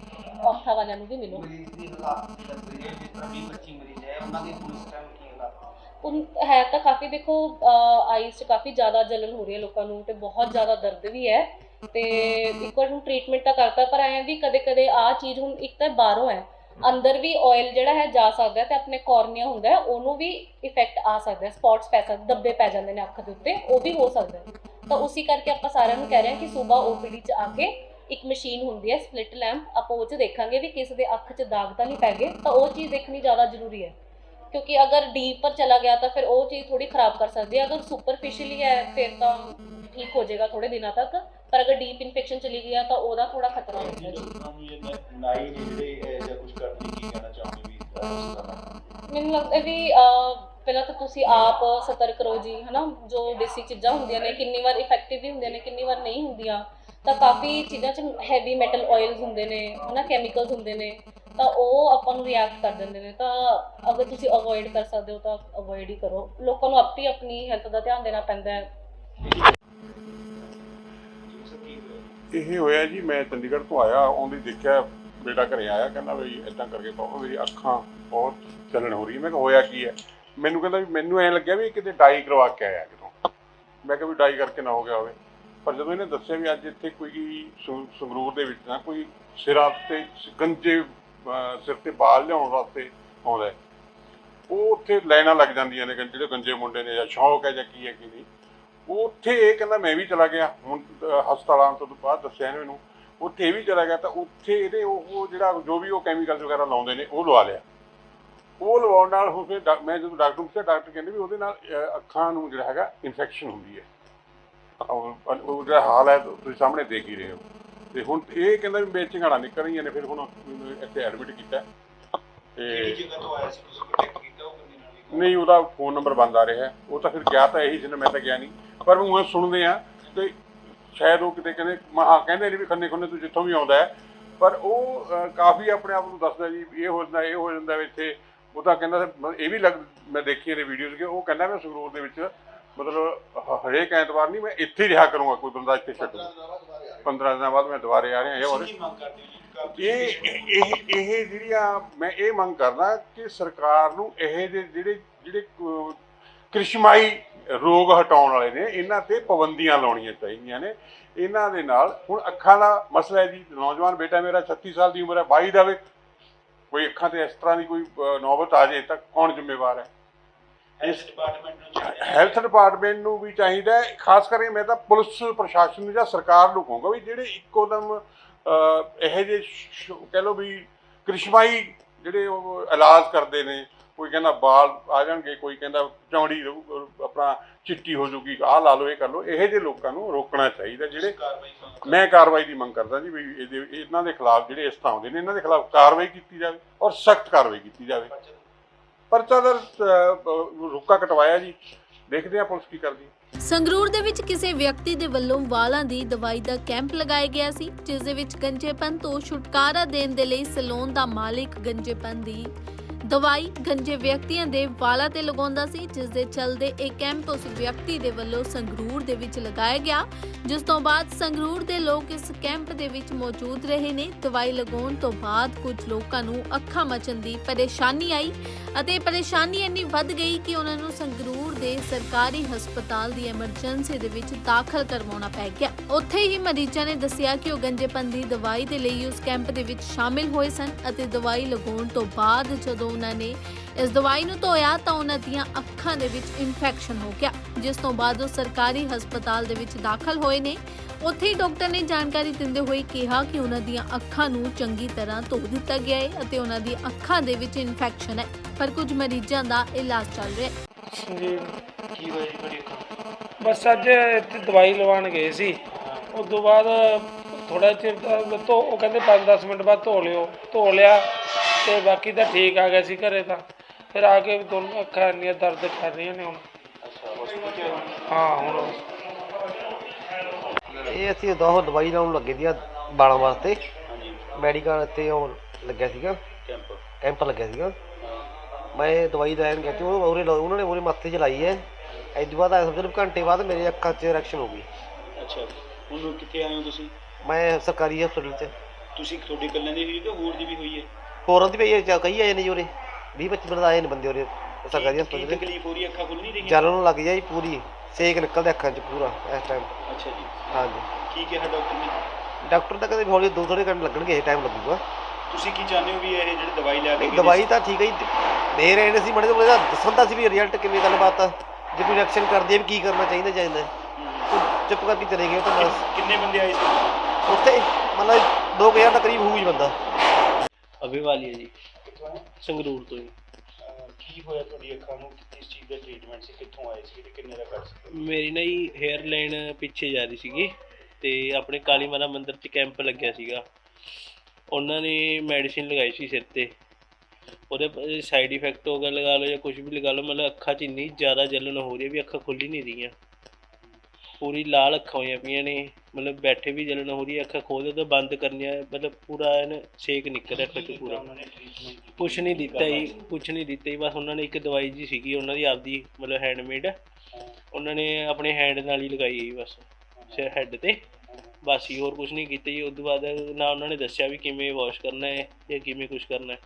ਔਖਾ ਵਾਲਿਆਂ ਨੂੰ ਵੀ ਮਿਲੋ। ਮਰੀਜ਼ ਦੀ ਹਾਲਾਤ 20 25 ਮਰੀਜ਼ ਹੈ, ਉਹਨਾਂ ਦੀ ਹੁਣ ਟਾਈਮ ਉਨ- ਹੈ ਤਾਂ ਕਾਫੀ ਦੇਖੋ ਆਈਜ਼ 'ਚ ਕਾਫੀ ਜ਼ਿਆਦਾ ਜਲਨ ਹੋ ਰਹੀ ਹੈ ਲੋਕਾਂ ਨੂੰ ਤੇ ਬਹੁਤ ਜ਼ਿਆਦਾ ਦਰਦ ਵੀ ਹੈ ਤੇ ਇੱਕ ਵਾਰ ਨੂੰ ਟ੍ਰੀਟਮੈਂਟ ਤਾਂ ਕਰਤਾ, ਪਰ ਐਂ ਵੀ ਕਦੇ ਕਦੇ ਆ ਚੀਜ਼ ਹੁਣ ਇੱਕ ਤਾਂ ਬਾਹਰੋਂ ਹੈ, ਅੰਦਰ ਵੀ ਆਇਲ ਜਿਹੜਾ ਹੈ ਜਾ ਸਕਦਾ ਹੈ ਤੇ ਆਪਣੇ ਕੋਰਨੀਆ ਹੁੰਦਾ ਹੈ, ਉਹਨੂੰ ਵੀ ਇਫੈਕਟ ਆ ਸਕਦਾ ਹੈ ਸਪੌਟਸ ਪੈ ਸਕਦੇ ਦੱਬੇ ਪੈ ਜਾਂਦੇ ਨੇ ਅੱਖ ਦੇ ਉੱਤੇ, ਉਹ ਵੀ ਹੋ ਸਕਦਾ ਤਾਂ ਉਸੇ ਕਰਕੇ ਆਪਾਂ ਸਾਰਿਆਂ ਨੂੰ ਕਹਿ ਰਹੇ ਹਾਂ ਕਿ ਸਵੇਰ ਓਪੀਡੀ 'ਚ ਆ ਕੇ ਇੱਕ ਮਸ਼ੀਨ ਹੁੰਦੀ ਹੈ ਸਪਲਿਟ ਲੈਂਪ ਆਪਾਂ ਉਹ 'ਚ ਦੇਖਾਂਗੇ ਵੀ ਕਿਸੇ ਦੇ ਅੱਖ 'ਚ ਦਾਗ ਤਾਂ ਨਹੀਂ ਪੈ ਗਏ, ਤਾਂ ਉਹ ਚੀਜ਼ ਦੇਖਣੀ ਜ਼ਿਆਦਾ ਜ਼ਰੂਰੀ ਹੈ। ਕਿਉਂਕਿ ਅਗਰ ਡੀਪ ਪਰ ਚਲਾ ਗਿਆ ਤਾਂ ਫਿਰ ਉਹ ਚੀਜ਼ ਥੋੜੀ ਖਰਾਬ ਕਰ ਸਕਦੀ ਹੈ। ਅਗਰ ਸੁਪਰਫਿਸ਼ੀਅਲੀ ਹੈ ਫਿਰ ਤਾਂ ਠੀਕ ਹੋ ਜਾਏਗਾ ਥੋੜੇ ਦਿਨਾਂ ਤੱਕ। ਪਰ ਅਗਰ ਡੀਪ ਇਨਫੈਕਸ਼ਨ ਚਲੀ ਗਿਆ ਤਾਂ ਉਹਦਾ ਥੋੜਾ ਖਤਰਾ ਹੁੰਦਾ ਹੈ। ਨਾਈ ਜਿਹੜੇ ਇਹ ਕੁਝ ਕਰਨ ਲਈ ਕੀ ਕਹਿਣਾ ਚਾਹੁੰਦੇ ਵੀ ਮੈਨੂੰ ਲੱਗਦਾ ਵੀ ਪਹਿਲਾਂ ਤਾਂ ਤੁਸੀਂ ਆਪ ਸਤਰਕ ਰਹੋ ਜੀ, ਹਨਾ? ਜੋ ਦੇਸੀ ਚੀਜ਼ਾਂ ਹੁੰਦੀਆਂ ਨੇ, ਕਿੰਨੀ ਵਾਰ ਇਫੈਕਟਿਵ ਵੀ ਹੁੰਦੀਆਂ ਨੇ, ਕਿੰਨੀ ਵਾਰ ਨਹੀਂ ਹੁੰਦੀਆਂ, ਤਾਂ ਕਾਫੀ ਚੀਜ਼ਾਂ 'ਚ ਹੈਵੀ ਮੈਟਲ ਆਇਲਸ ਹੁੰਦੇ ਨੇ, ਹਨਾ? ਕੈਮੀਕਲਸ ਹੁੰਦੇ ਨੇ। ਤਾਂ ਉਹ ਆਪਾਂ ਨੂੰ ਰਿਐਕਟ ਕਰ ਦਿੰਦੇ ਨੇ। ਤਾਂ ਅਗਰ ਤੁਸੀਂ ਅਵੋਇਡ ਕਰ ਸਕਦੇ ਹੋ ਤਾਂ ਅਵੋਇਡ ਹੀ ਕਰੋ। ਲੋਕਾਂ ਨੂੰ ਆਪਣੀ ਆਪਣੀ ਹੈਲਥ ਦਾ ਧਿਆਨ ਦੇਣਾ ਪੈਂਦਾ ਹੈ। ਇਹ ਹੋਇਆ ਜੀ, ਮੈਂ ਚੰਡੀਗੜ੍ਹ ਤੋਂ ਆਇਆ ਆਉਂਦੀ ਦੇਖਿਆ ਬੇਟਾ ਘਰੇ ਆਇਆ, ਕਹਿੰਦਾ ਵੀ ਇਦਾਂ ਕਰਕੇ ਪਾਪਾ, ਮੇਰੀ ਅੱਖਾਂ ਬਹੁਤ ਚੱਲਣ ਹੋ ਰਹੀ ਮੈਂ ਕਿਹਾ, ਹੋਇਆ ਕੀ ਹੈ? ਮੈਨੂੰ ਕਹਿੰਦਾ ਵੀ ਮੈਨੂੰ ਐਂ ਲੱਗਿਆ ਵੀ ਕਿਤੇ ਡਾਈ ਕਰਵਾ ਕੇ ਆਇਆ ਕਿਤੋਂ। ਮੈਂ ਕਿਹਾ ਵੀ ਡਾਈ ਕਰਕੇ ਨਾ ਹੋ ਗਿਆ ਹੋਵੇ। ਪਰ ਜਦੋਂ ਇਹਨੇ ਦੱਸਿਆ ਵੀ ਅੱਜ ਇੱਥੇ ਕੋਈ ਸੰਗਰੂਰ ਦੇ ਵਿੱਚ ਨਾ ਕੋਈ ਸਿਰਾਂ ਤੇ ਗੰਜੇ ਸਿਰ ਤੇ ਬਾਲ ਲਿਆਉਣ ਵਾਸਤੇ ਆਉਂਦਾ ਉਹ ਉੱਥੇ ਲਾਈਨਾਂ ਲੱਗ ਜਾਂਦੀਆਂ ਨੇ ਜਿਹੜੇ ਗੰਜੇ ਮੁੰਡੇ ਨੇ ਜਾਂ ਸ਼ੌਕ ਹੈ ਜਾਂ ਕੀ ਹੈ, ਕੀ ਨਹੀਂ। ਉਹ ਉੱਥੇ ਇਹ ਕਹਿੰਦਾ, ਮੈਂ ਵੀ ਚਲਾ ਗਿਆ। ਹੁਣ ਹਸਪਤਾਲਾਂ ਤੋਂ ਬਾਅਦ ਦੱਸਿਆ ਇਹਨੇ ਮੈਨੂੰ। ਉੱਥੇ ਇਹ ਵੀ ਚਲਾ ਗਿਆ, ਤਾਂ ਉੱਥੇ ਇਹਦੇ ਉਹ ਜਿਹੜਾ ਜੋ ਵੀ ਉਹ ਕੈਮੀਕਲ ਵਗੈਰਾ ਲਾਉਂਦੇ ਨੇ, ਉਹ ਲਵਾ ਲਿਆ। ਉਹ ਲਵਾਉਣ ਨਾਲ ਹੁਣ ਫਿਰ ਡਾ- ਮੈਂ ਜਦੋਂ ਡਾਕਟਰ ਨੂੰ ਪੁੱਛਿਆ, ਡਾਕਟਰ ਕਹਿੰਦੇ ਵੀ ਉਹਦੇ ਨਾਲ ਅੱਖਾਂ ਨੂੰ ਜਿਹੜਾ ਹੈਗਾ ਇਨਫੈਕਸ਼ਨ ਹੁੰਦੀ ਹੈ। ਉਹ ਜਿਹੜਾ ਹਾਲ ਹੈ, ਤੁਸੀਂ ਸਾਹਮਣੇ ਦੇਖ ਹੀ ਰਹੇ ਹੋ। ਤੇ ਹੁਣ ਇਹ ਕਹਿੰਦਾ ਵੀ ਬੇਚਿੰਗਾਣਾ ਨਿਕਲ ਰਹੀਆਂ ਨੇ ਫਿਰ ਹੁਣ ਮੈਨੂੰ ਇੱਥੇ ਐਡਮਿਟ ਕੀਤਾ। ਤੇ ਜਗ੍ਹਾ ਤੋਂ ਆਇਆ ਸੀ? ਤੁਸੀਂ ਕੰਟੈਕਟ ਕੀਤਾ ਉਹ ਬੰਦੇ ਨਾਲ? ਵੀ? ਨਹੀਂ ਉਹਦਾ ਫੋਨ ਨੰਬਰ ਬੰਦ ਆ ਰਿਹਾ। ਹੈ ਉਹ ਤਾਂ ਫਿਰ ਗਿਆ ਤਾਂ ਇਹੀ ਸੀ ਨਾ ਮੈਂ ਤਾਂ ਗਿਆ ਨਹੀਂ। ਪਰ ਉਹ ਸੁਣਦੇ ਆ ਤੇ ਸ਼ਾਇਦ ਉਹ ਕਿਤੇ ਕਹਿੰਦੇ ਮਹਾ ਕਹਿੰਦੇ ਨੇ ਵੀ ਖੰਨੇ ਖੁੰਨੇ ਤੋਂ ਜਿੱਥੋਂ ਵੀ ਆਉਂਦਾ ਹੈ। ਪਰ ਉਹ ਅਹ, ਕਾਫੀ ਆਪਣੇ ਆਪ ਨੂੰ ਦੱਸਦਾ ਜੀ ਇਹ ਹੋ ਜਾਂਦਾ ਇਹ ਹੋ ਜਾਂਦਾ ਵੀ ਇੱਥੇ। ਉਹ ਤਾਂ ਕਹਿੰਦਾ ਸੀ, ਇਹ ਵੀ ਲੱਗ ਮੈਂ ਦੇਖੀ ਨੇ ਵੀਡੀਓਜ਼ ਕਿ ਉਹ ਕਹਿੰਦਾ ਮੈਂ ਸੰਗਰੂਰ ਦੇ ਵਿੱਚ ਮਤਲਬ ਹ- ਹਰੇਕ ਐਤਵਾਰ ਨਹੀਂ ਮੈਂ ਇੱਥੇ ਹੀ ਰਿਹਾ ਕਰੂੰਗਾ ਕੋਈ ਬੰਦਾ ਇੱਥੇ ਛੱਡੂ 15 ਦਿਨਾਂ ਬਾਅਦ ਮੈਂ ਦੁਬਾਰੇ ਆ ਰਿਹਾ ਇਹ ਹੋਰ ਕੀ ਮੰਗ ਕਰਦੇ ਹੋ ਜੀ? ਕਾਫੀ ਇਹ ਇਹ ਇਹ ਜਿਹੜੀਆਂ ਮੈਂ ਇਹ ਮੰਗ ਕਰਦਾ ਕਿ ਸਰਕਾਰ ਨੂੰ ਇਹ ਜਿਹੇ ਜਿਹੜੇ ਜਿਹੜੇ ਕ੍ਰਿਸ਼ਮਾਈ ਰੋਗ ਹਟਾਉਣ ਵਾਲੇ ਨੇ ਇਹਨਾਂ ਤੇ ਪਾਬੰਦੀਆਂ ਲਾਉਣੀਆਂ ਚਾਹੀਦੀਆਂ ਨੇ। ਇਹਨਾਂ ਦੇ ਨਾਲ ਹੁਣ ਅੱਖਾਂ ਦਾ ਮਸਲਾ ਹੈ ਜੀ ਨੌਜਵਾਨ ਬੇਟਾ ਮੇਰਾ 36 ਸਾਲ ਦੀ ਉਮਰ ਹੈ 22 ਦਾ ਵੇ। ਕੋਈ ਅੱਖਾਂ ਤੇ ਇਸ ਤਰ੍ਹਾਂ ਦੀ ਕੋਈ ਨੌਬਤ ਆ ਜੇ ਤਾਂ ਕੌਣ ਜ਼ਿੰਮੇਵਾਰ ਹੈ? ਹੈਲਥ ਡਿਪਾਰਟਮੈਂਟ ਨੂੰ ਚਾਹੀਦਾ। ਹੈਲਥ ਡਿਪਾਰਟਮੈਂਟ ਨੂੰ ਵੀ ਚਾਹੀਦਾ ਖਾਸ ਕਰਕੇ ਮੈਂ ਤਾਂ ਪੁਲਿਸ ਪ੍ਰਸ਼ਾਸਨ ਨੂੰ ਜਾਂ ਸਰਕਾਰ ਨੂੰ ਕਹੂੰਗਾ ਵੀ ਜਿਹੜੇ ਇੱਕੋਦਮ ਇਹੋ ਜਿਹੇ ਸ਼- ਕਹਿ ਲਓ ਵੀ ਕ੍ਰਿਸ਼ਮਾਈ ਜਿਹੜੇ ਉਹ ਇਲਾਜ ਕਰਦੇ ਨੇ ਕੋਈ ਕਹਿੰਦਾ ਬਾਲ ਆ ਜਾਣਗੇ ਕੋਈ ਕਹਿੰਦਾ ਚੌੜੀ ਆਪਣਾ ਚਿੱਟੀ ਹੋ ਜੂਗੀ ਆਹ ਲਾ ਲਓ ਇਹ ਕਰ ਲਓ ਇਹੋ ਜਿਹੇ ਲੋਕਾਂ ਨੂੰ ਰੋਕਣਾ ਚਾਹੀਦਾ ਜਿਹੜੇ ਮੈਂ ਕਾਰਵਾਈ ਦੀ ਮੰਗ ਕਰਦਾ ਜੀ ਵੀ ਇਹਦੇ ਇਹਨਾਂ ਦੇ ਖਿਲਾਫ ਜਿਹੜੇ ਇਸ ਤਰ੍ਹਾਂ ਹੁੰਦੇ ਨੇ ਇਹਨਾਂ ਦੇ ਖਿਲਾਫ ਕਾਰਵਾਈ ਕੀਤੀ ਜਾਵੇ ਔਰ ਸਖਤ ਕਾਰਵਾਈ ਕੀਤੀ ਜਾਵੇ। ਪਰਚਾ ਦਾ ਰੁੱਕਾ ਕਟਵਾਇਆ ਜੀ। ਦੇਖਦੇ ਆ ਪੁਲਿਸ ਕੀ ਕਰਦੀ ਸੰਗਰੂਰ ਦੇ ਵਿੱਚ ਕਿਸੇ ਵਿਅਕਤੀ ਦੇ ਵੱਲੋਂ ਵਾਲਾਂ ਦੀ ਦਵਾਈ ਦਾ ਕੈਂਪ ਲਗਾਇਆ ਗਿਆ ਸੀ, ਜਿਸ ਦੇ ਵਿੱਚ ਗੰਜੇਪਨ ਤੋਂ ਛੁਟਕਾਰਾ ਦੇਣ ਦੇ ਲਈ ਸੈਲੂਨ ਦਾ ਮਾਲਿਕ ਗੰਜੇਪਨ ਦੀ ਦਵਾਈ ਗੰਜੇ ਵਿਅਕਤੀਆਂ ਦੇ ਵਾਲਾਂ ਤੇ ਲਗਾਉਂਦਾ ਸੀ, ਜਿਸ ਦੇ ਚਲਦੇ ਇਹ ਕੈਂਪ ਉਸ ਵਿਅਕਤੀ ਦੇ ਵੱਲੋਂ ਸੰਗਰੂਰ ਦੇ ਵਿੱਚ ਲਗਾਇਆ ਗਿਆ, ਜਿਸ ਤੋਂ ਬਾਅਦ ਸੰਗਰੂਰ ਦੇ ਲੋਕ ਇਸ ਕੈਂਪ ਦੇ ਵਿੱਚ ਮੌਜੂਦ ਰਹੇ ਨੇ। ਦਵਾਈ ਲਗਾਉਣ ਤੋਂ ਬਾਅਦ ਕੁਝ ਲੋਕਾਂ ਨੂੰ ਅੱਖਾਂ ਮਚਣ ਦੀ ਪਰੇਸ਼ਾਨੀ ਆਈ ਅਤੇ ਪਰੇਸ਼ਾਨੀ ਇੰਨੀ ਵੱਧ ਗਈ ਕਿ ਉਹਨਾਂ ਨੂੰ ਸੰਗਰੂਰ ਦੇ ਸਰਕਾਰੀ ਹਸਪਤਾਲ ਦੀ ਐਮਰਜੈਂਸੀ ਦੇ ਵਿੱਚ ਦਾਖਲ ਕਰਵਾਉਣਾ ਪੈ ਗਿਆ। ਉੱਥੇ ਹੀ ਮਰੀਜ਼ਾਂ ਨੇ ਦੱਸਿਆ ਕਿ ਉਹ ਗੰਜੇਪਨ ਦੀ ਦਵਾਈ ਦੇ ਲਈ ਉਸ ਕੈਂਪ ਦੇ ਵਿੱਚ ਸ਼ਾਮਿਲ ਹੋਏ ਸਨ ਅਤੇ ਦਵਾਈ ਲਗਾਉਣ ਤੋਂ ਬਾਅਦ ਜਦੋਂ ਉਹਨਾਂ ਨੇ ਇਸ ਦਵਾਈ ਨੂੰ ਧੋਇਆ ਤਾਂ ਉਹਨਾਂ ਦੀਆਂ ਅੱਖਾਂ ਦੇ ਵਿੱਚ ਇਨਫੈਕਸ਼ਨ ਹੋ ਗਿਆ ਜਿਸ ਤੋਂ ਬਾਅਦ ਉਹ ਸਰਕਾਰੀ ਹਸਪਤਾਲ ਦੇ ਵਿੱਚ ਦਾਖਲ ਹੋਏ ਨੇ। ਉੱਥੇ ਹੀ ਡਾਕਟਰ ਨੇ ਜਾਣਕਾਰੀ ਦਿੰਦੇ ਹੋਏ ਕਿਹਾ ਕਿ ਉਹਨਾਂ ਦੀਆਂ ਅੱਖਾਂ ਨੂੰ ਚੰਗੀ ਤਰ੍ਹਾਂ ਧੋ ਦਿੱਤਾ ਗਿਆ ਹੈ ਅਤੇ ਉਹਨਾਂ ਦੀ ਅੱਖਾਂ ਦੇ ਵਿੱਚ ਇਨਫੈਕਸ਼ਨ ਹੈ ਪਰ ਕੁਝ ਮਰੀਜ਼ਾਂ ਦਾ ਇਲਾਜ ਚੱਲ ਰਿਹਾ ਹੈ। ਜੀ ਕੀ ਹੋਇਆ ਜੀ ਤੁਹਾਡੀ ਅੱਖਾਂ? ਨੂੰ? ਬਸ ਅੱਜ ਇੱਥੇ ਦਵਾਈ ਲਵਾਉਣ ਗਏ ਸੀ। ਉਸ ਤੋਂ ਬਾਅਦ ਥੋੜਾ ਚਿਰ ਤਾਂ ਧੋ ਉਹ ਕਹਿੰਦੇ 5-10 ਮਿੰਟ ਬਾਅਦ ਧੋ ਲਿਓ ਧੋ ਲਿਆ। ਤੇ ਬਾਕੀ ਤਾਂ ਠੀਕ ਆ ਗਿਆ ਸੀ ਘਰੇ ਤਾਂ। ਫਿਰ ਆ ਕੇ ਦੋਨੋਂ ਅੱਖਾਂ ਇੰਨੀਆਂ ਦਰਦ ਕਰ ਰਹੀਆਂ ਨੇ ਹੁਣ। ਹੋ? ਹੁਣ। ਇਹ ਅਸੀਂ ਦੋ ਦਵਾਈ ਲਾਉਣ ਲੱਗੇ ਦੀ ਬਾਲਾਂ ਵਾਸਤੇ। ਹਾਂਜੀ। ਮੈਡੀਕਲ ਤੇ ਉਹ ਲੱਗਿਆ ਸੀਗਾ। ਕੈਂਪ। ਕੈਂਪ ਲੱਗਿਆ ਸੀਗਾ। ਮੈਂ ਦਵਾਈ ਲੈਣ ਗਿਆ ਸੀ। ਉਹ ਲਾ- ਉਹਨਾਂ ਨੇ ਉਹਦੇ ਮੱਥੇ 'ਚ ਲਾਈ ਹੈ। ਇਸ ਤੋਂ ਬਾਅਦ ਐਂ ਸਮਝ ਲਓ ਘੰਟੇ ਬਾਅਦ ਮੇਰੇ ਅੱਖਾਂ 'ਚ ਰਿਐਕਸ਼ਨ ਹੋ ਗਈ। ਅੱਛਾ। ਹੁਣ ਕਿੱਥੇ ਆਏ ਹੋ ਤੁਸੀਂ? ਮੈਂ ਸਰਕਾਰੀ ਹਸਪਤਾਲ 'ਚ। ਤੁਸੀਂ ਤੁਹਾਡੇ ਇਕੱਲੇ ਦੀ ਹੋਈ ਕਿ ਹੋਰ ਦੀ ਵੀ ਹੋਈ ਹੈ? ਹੋਰਾਂ ਦੀ ਪਈ ਹੈ ਕਈ ਆਏ ਨੇ ਜੀ ਉਰੇ? 20 25 ਬੰਦੇ ਆਏ ਨੇ ਬੰਦੇ ਉਰੇ। ਸਰਕਾਰੀ ਕੀ ਹਸਪਤਾਲ ਦੇ ਤਕਲੀਫ ਹੋ ਰਹੀ ਹੈ ਅੱਖਾਂ ਖੁੱਲ ਨਹੀਂ ਰਹੀਆਂ ਚੱਲ ਉਹਨੂੰ ਲੱਗ ਜਾਈ ਪੂਰੀ। ਸੇਕ ਨਿਕਲਦਾ ਅੱਖਾਂ 'ਚ ਪੂਰਾ ਇਸ ਟਾਈਮ ਅੱਛਾ ਜੀ। ਹਾਂਜੀ। ਕੀ ਕਿਹਾ ਡਾਕਟਰ ਨੇ? ਡਾਕਟਰ ਤਾਂ ਕਹਿੰਦੇ ਹੌਲੀ ਦੋ ਥੋੜੇ ਘੰਟੇ ਲੱਗਣਗੇ ਇਹ ਟਾਈਮ ਲੱਗੂਗਾ। ਤੁਸੀਂ ਕੀ ਚਾਹੁੰਦੇ ਹੋ ਵੀ ਇਹ ਜਿਹੜੀ ਦਵਾਈ ਲੈ ਕੇ ਨਹੀਂ ਗਏ ਦਵਾਈ ਤਾਂ ਠੀਕ ਹੈ ਜੀ। ਦੇ ਰਹੇ ਨੇ ਸੀ ਮੜੇ ਤੋਂ ਇਹਦਾ ਦੱਸਣ ਦਾ ਸੀ ਵੀ ਰਿਜ਼ਲਟ ਕਿਵੇਂ ਗੱਲਬਾਤ ਆ। ਜੇ ਕੋਈ ਰਿਐਕਸ਼ਨ ਕਰਦੀ ਹੈ ਵੀ ਕੀ ਕਰਨਾ ਚਾਹੀਦਾ ਚਾਹੀਦਾ। ਉਹ ਚੁੱਪ ਕਰਕੇ ਚਲੇ ਗਏ ਉਹ ਤਾਂ ਬਸ। ਕਿੰਨੇ ਬੰਦੇ ਆਏ ਸੀ? ਉੱਥੇ ਮਤਲਬ 2000 ਦਾ ਕਰੀਬ ਹੋਊ ਜੀ ਬੰਦਾ। ਅਭੀ ਵਾਲੀ ਹੈ ਜੀ ਕਿੱਥੋਂ ਸੰਗਰੂਰ ਤੋਂ ਜੀ। ਅਹ ਕੀ ਹੋਇਆ ਤੁਹਾਡੀ ਅੱਖਾਂ ਨੂੰ? ਕਿਸ ਚੀਜ਼ ਦਾ ਟ੍ਰੀਟਮੈਂਟ ਸੀ? ਕਿੱਥੋਂ ਆਏ ਸੀ? ਤੇ ਕਿੰਨੇ ਦਾ ਖਰਚ ਸੀ? ਮੇਰੀ ਨਾ ਜੀ ਹੇਅਰ ਲਾਈਨ ਪਿੱਛੇ ਜਾ ਰਹੀ ਸੀਗੀ ਤੇ ਆਪਣੇ ਕਾਲੀ ਮਾਤਾ ਮੰਦਿਰ 'ਚ ਕੈਂਪ ਲੱਗਿਆ ਸੀਗਾ। ਉਹਨਾਂ ਨੇ ਮੈਡੀਸਿਨ ਲਗਾਈ ਸੀ ਸਿਰ ਤੇ। ਉਹਦੇ ਸਾਈਡ ਇਫੈਕਟ ਹੋ ਗਿਆ ਲਗਾ ਲਓ ਜਾਂ ਕੁਝ ਵੀ ਲਗਾ ਲਓ ਮਤਲਬ ਅੱਖਾਂ 'ਚ ਇੰਨੀ ਜ਼ਿਆਦਾ ਜਲਨ ਹੋ ਰਹੀ ਹੈ ਵੀ ਅੱਖਾਂ ਖੁੱਲ ਹੀ ਨਹੀਂ ਰਹੀਆਂ। ਪੂਰੀ ਲਾਲ ਅੱਖਾਂ ਹੋਈਆਂ ਪਈਆਂ ਨੇ। ਮਤਲਬ ਬੈਠੇ ਵੀ ਜਲਨ ਹੋ ਰਹੀ ਹੈ, ਅੱਖਾਂ ਖੋਲ੍ਹ ਤਾਂ ਬੰਦ ਕਰਨੀਆਂ, ਮਤਲਬ ਪੂਰਾ ਐਨ ਛੇਕ ਨਿਕਲ ਰਿਹਾ ਅੱਖਾਂ 'ਚ ਪੂਰਾ। ਕੁਛ ਨਹੀਂ ਦਿੱਤਾ ਜੀ, ਕੁਛ ਨਹੀਂ ਦਿੱਤਾ ਜੀ, ਬਸ ਉਹਨਾਂ ਨੇ ਇੱਕ ਦਵਾਈ ਜੀ ਸੀਗੀ, ਉਹਨਾਂ ਦੀ ਆਪਦੀ, ਮਤਲਬ ਹੈਂਡਮੇਡ ਉਹਨਾਂ ਨੇ ਆਪਣੇ ਹੈਂਡ ਨਾਲ ਹੀ ਲਗਾਈ ਜੀ ਬਸ, ਸਿਰ ਹੈਡ ਤੇ। ਬਸ ਹੀ ਹੋਰ ਕੁਛ ਨਹੀਂ ਕੀਤਾ ਜੀ। ਉਸ ਤੋਂ ਬਾਅਦ ਨਾ ਉਹਨਾਂ ਨੇ ਦੱਸਿਆ ਵੀ ਕਿਵੇਂ ਵਾਸ਼ ਕਰਨਾ ਹੈ ਜਾਂ ਕਿਵੇਂ ਕੁਛ ਕਰਨਾ ਹੈ।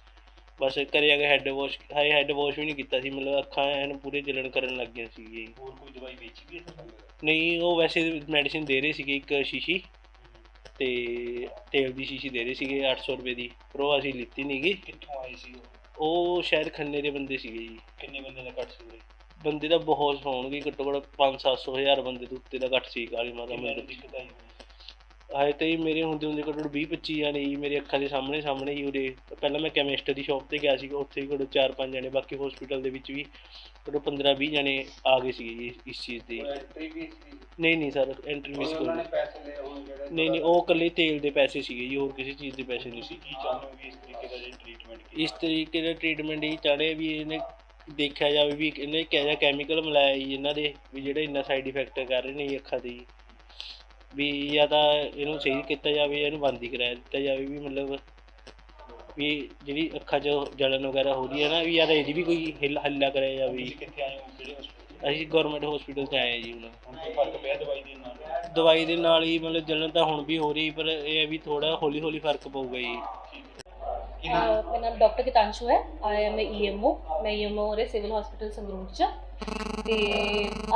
ਬਸ ਘਰੇ ਆ ਕੇ ਹੈਡ ਵਾਸ਼ ਹਾਏ ਹੈਡ ਵਾਸ਼ ਵੀ ਨਹੀਂ ਕੀਤਾ ਸੀ ਮਤਲਬ ਅੱਖਾਂ ਐਨ ਪੂਰੇ ਜਲਣ ਕਰਨ ਲੱਗ ਗਈਆਂ ਸੀ ਜੀ। ਹੋਰ ਕੋਈ ਦਵਾਈ ਵੇਚੀ ਵੀ ਹੈ ਤੁਹਾਨੂੰ ਨਹੀਂ ਉਹ ਵੈਸੇ ਮੈਡੀਸਿਨ ਦੇ ਰਹੇ ਸੀਗੇ ਇੱਕ ਸ਼ੀਸ਼ੀ ਤੇ ਤੇਲ ਦੀ ਸ਼ੀਸ਼ੀ ਦੇ ਰਹੇ ਸੀਗੇ 800 ਰੁਪਏ ਦੀ ਪਰ ਉਹ ਅਸੀਂ ਲਿੱਤੀ ਨਹੀਂ ਗੀ। ਕਿੱਥੋਂ ਆਏ ਸੀ ਉਹ? ਉਹ ਸ਼ਾਇਦ ਖੰਨੇ ਦੇ ਬੰਦੇ ਸੀਗੇ ਜੀ। ਕਿੰਨੇ ਬੰਦੇ ਦਾ ਘੱਟ ਸੀ ਉਰੇ? ਬੰਦੇ ਤਾਂ ਬਹੁਤ ਹੋਣਗੇ ਘੱਟੋ ਘੱਟ 5-700 ਹਜ਼ਾਰ ਬੰਦੇ ਤੋਂ ਉੱਤੇ ਦਾ ਘੱਟ ਸੀ ਕਾਲੀ ਮਾਤਾ ਕਿੰਨੇ ਮੰਦਿਰ ਨੂੰ 'ਚ ਦਿੱਕਤ ਆਈ ਹੋਣੀ? ਹਾਏ ਤੇ ਜੀ ਮੇਰੇ ਹੁੰਦੇ ਹੁੰਦੇ ਘੱਟੋ ਘੱਟ 20-25 ਜਾਣੇ ਜੀ ਮੇਰੇ ਅੱਖਾਂ ਦੇ ਸਾਹਮਣੇ ਸਾਹਮਣੇ ਹੀ ਉਰੇ। ਪਹਿਲਾਂ ਮੈਂ ਕੈਮਿਸਟ ਦੀ ਸ਼ਾਪ ਤੇ ਗਿਆ ਸੀ ਉੱਥੇ ਘੱਟੋ 4-5 ਜਾਣੇ ਬਾਕੀ ਹਸਪੀਟਲ ਦੇ ਵਿੱਚ ਵੀ ਘੱਟੋ 15-20 ਜਾਣੇ ਆ ਗਏ ਸੀਗੇ ਜੀ ਇਸ ਚੀਜ਼ ਦੀ। ਨਹੀਂ ਨਹੀਂ ਸਰ ਐਂਟਰੀ ਮਿਸ। ਪੈਸੇ ਲਏ ਹੋਣ ਜਿਹੜੇ ਨਹੀਂ ਨਹੀਂ ਉਹ ਇਕੱਲੇ ਤੇਲ ਦੇ ਪੈਸੇ ਸੀਗੇ ਜੀ ਹੋਰ ਕਿਸੇ ਚੀਜ਼ ਦੇ ਪੈਸੇ ਨਹੀਂ ਸੀ। ਕੀ ਚਾਹੁੰਦੇ ਇਸ ਤਰੀਕੇ ਦਾ ਜਿਹੜਾ ਟ੍ਰੀਟਮੈਂਟ ਇਸ ਤਰੀਕੇ ਦਾ ਟ੍ਰੀਟਮੈਂਟ ਹੀ ਚਾਹਣੇ ਵੀ ਇਹਨੇ ਦੇਖਿਆ ਜਾਵੇ ਵੀ ਇਹਨੇ ਕਿਹੋ ਜਿਹਾ ਕੈਮੀਕਲ ਮਿਲਾਇਆ ਜੀ ਇਹਨਾਂ ਦੇ ਵੀ ਜਿਹੜੇ ਇੰਨਾ ਸਾਈਡ ਇਫੈਕਟ ਕਰ ਰਹੇ ਨੇ ਜੀ ਅੱਖਾਂ ਤੇ ਜੀ। ਵੀ ਜਾਂ ਤਾਂ ਇਹਨੂੰ ਸਹੀ ਕੀਤਾ ਜਾਵੇ ਜਾਂ ਇਹਨੂੰ ਬੰਦ ਹੀ ਕਰਾਇਆ ਦਿੱਤਾ ਜਾਵੇ ਵੀ ਮਤਲਬ ਵੀ ਜਿਹੜੀ ਅੱਖਾਂ 'ਚ ਜਲਨ ਵਗੈਰਾ ਹੋ ਰਹੀ ਹੈ ਨਾ ਵੀ ਜਾਂ ਤਾਂ ਇਹਦੀ ਵੀ ਕੋਈ ਹਿੱਲ ਹੱਲਾ ਕਰਿਆ ਜਾਵੇ। ਤੁਸੀਂ ਕਿੱਥੇ ਆਏ ਹੋ ਕਿਹੜੇ ਹਸਪੀਟਲ ਅਸੀਂ ਗਵਰਨਮੈਂਟ ਹਸਪੀਟਲ 'ਚ ਆਏ ਹਾਂ ਜੀ ਹੁਣ। ਹੁਣ ਕੋਈ ਫ਼ਰਕ ਪਿਆ ਦਵਾਈ ਦੇ ਨਾਲ? ਦਵਾਈ ਦੇ ਨਾਲ ਹੀ ਮਤਲਬ ਜਲਨ ਤਾਂ ਹੁਣ ਵੀ ਹੋ ਰਹੀ ਪਰ ਇਹ ਹੈ ਵੀ ਥੋੜਾ ਹੌਲੀ ਹੌਲੀ ਫ਼ਰਕ ਪਊਗਾ ਜੀ। ਮੇਰਾ ਨਾਮ ਡਾਕਟਰ ਕਿਤਾਂਸ਼ੂ ਹੈ ਆਈ ਐਮ ਈਐਮਓ ਮੈਂ ਈਐਮਓ ਹੋ ਸਿਵਲ ਹਸਪੀਟਲ ਸੰਗਰੂਰ ਚ ਤੇ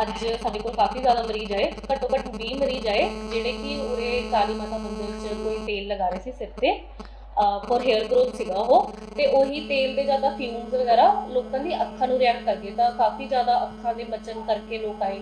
ਅੱਜ ਸਾਡੇ ਕੋਲ ਕਾਫੀ ਜ਼ਿਆਦਾ ਮਰੀਜ਼ ਆਏ ਘੱਟੋ ਘੱਟ 20 ਮਰੀਜ਼ ਆਏ ਜਿਹੜੇ ਕਿ ਉਰੇ ਕਾਲੀ ਮਾਤਾ ਮੰਦਿਰ ਚ ਕੋਈ ਤੇਲ ਲਗਾ ਰਹੇ ਸੀ ਸਿਰ ਤੇ ਫॉर हेयर ग्रोथ ਸੀਗਾ ਉਹ ਤੇ ਉਹੀ ਤੇਲ ਦੇ ਜ਼ਿਆਦਾ ਫਿਊਮਸ ਵਗੈਰਾ ਲੋਕਾਂ ਦੀ ਅੱਖਾਂ ਨੂੰ ਰਿਐਕਟ ਕਰ ਤਾਂ ਕਾਫੀ ਜ਼ਿਆਦਾ ਅੱਖਾਂ ਦੇ ਬਚਨ ਕਰਕੇ ਲੋਕ ਆਏ